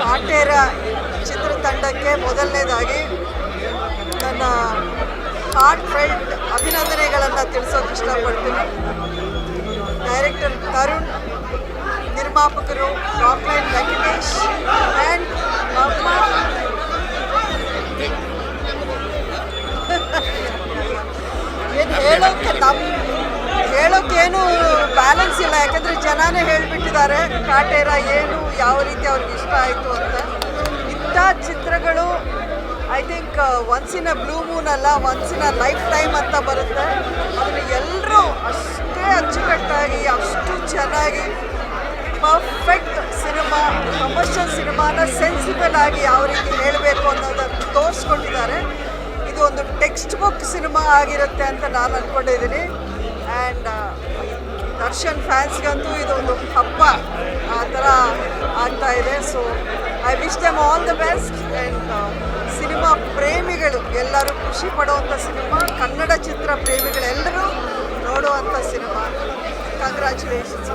ಕಾಟೇರ ಚಿತ್ರತಂಡಕ್ಕೆ ಮೊದಲನೇದಾಗಿ ನನ್ನ heart felt ಅಭಿನಂದನೆಗಳನ್ನು ತಿಳಿಸೋಕೆ ಇಷ್ಟಪಡ್ತೀನಿ. ಡೈರೆಕ್ಟರ್ ತರುಣ್ ನಿರ್ಮಾಪಕರು ಡಾಕ್ಟರ್ ವೆಂಕಟೇಶ್ ಆ್ಯಂಡ್ ಅಮ್ಮ ಏನು ಹೇಳೋಕೆ ತಮ್ಮ ಹೇಳೋಕ್ಕೇನು ಬ್ಯಾಲೆನ್ಸ್ ಇಲ್ಲ, ಯಾಕಂದರೆ ಜನನೇ ಹೇಳಿಬಿಟ್ಟಿದ್ದಾರೆ ಕಾಟೇರ ಏನು, ಯಾವ ರೀತಿ ಅವ್ರಿಗೆ ಇಷ್ಟ ಆಯಿತು ಅಂತ. ಇಂಥ ಚಿತ್ರಗಳು I think once in a blue moon ಅಲ್ಲ ಒನ್ಸಿನ ಲೈಫ್ ಟೈಮ್ ಅಂತ ಬರುತ್ತೆ. ಅದನ್ನು ಎಲ್ಲರೂ ಅಷ್ಟೇ ಅಚ್ಚುಕಟ್ಟಾಗಿ, ಅಷ್ಟು ಚೆನ್ನಾಗಿ ಪರ್ಫೆಕ್ಟ್ ಸಿನಿಮಾ ಕಮರ್ಷಿಯಲ್ ಸಿನಿಮಾನ ಸೆನ್ಸಿಬಲ್ ಆಗಿ ಯಾವ ರೀತಿ ಹೇಳಬೇಕು ಅನ್ನೋದನ್ನು ತೋರಿಸ್ಕೊಂಡಿದ್ದಾರೆ. ಇದು ಒಂದು ಟೆಕ್ಸ್ಟ್ ಬುಕ್ ಸಿನಿಮಾ ಆಗಿರುತ್ತೆ ಅಂತ ನಾನು ಅಂದ್ಕೊಂಡಿದ್ದೀನಿ ಆ್ಯಂಡ್ ದರ್ಶನ್ ಫ್ಯಾನ್ಸ್ಗಂತೂ ಇದೊಂದು ಹಬ್ಬ ಆ ಥರ ಆಗ್ತಾ ಇದೆ. So I wish them all the best and cinema ಪ್ರೇಮಿಗಳು, ಎಲ್ಲರೂ ಖುಷಿ ಪಡುವಂಥ ಸಿನಿಮಾ, ಕನ್ನಡ ಚಿತ್ರ ಪ್ರೇಮಿಗಳೆಲ್ಲರೂ ನೋಡುವಂಥ ಸಿನಿಮಾ. ಕಂಗ್ರ್ಯಾಚುಲೇಷನ್ಸ್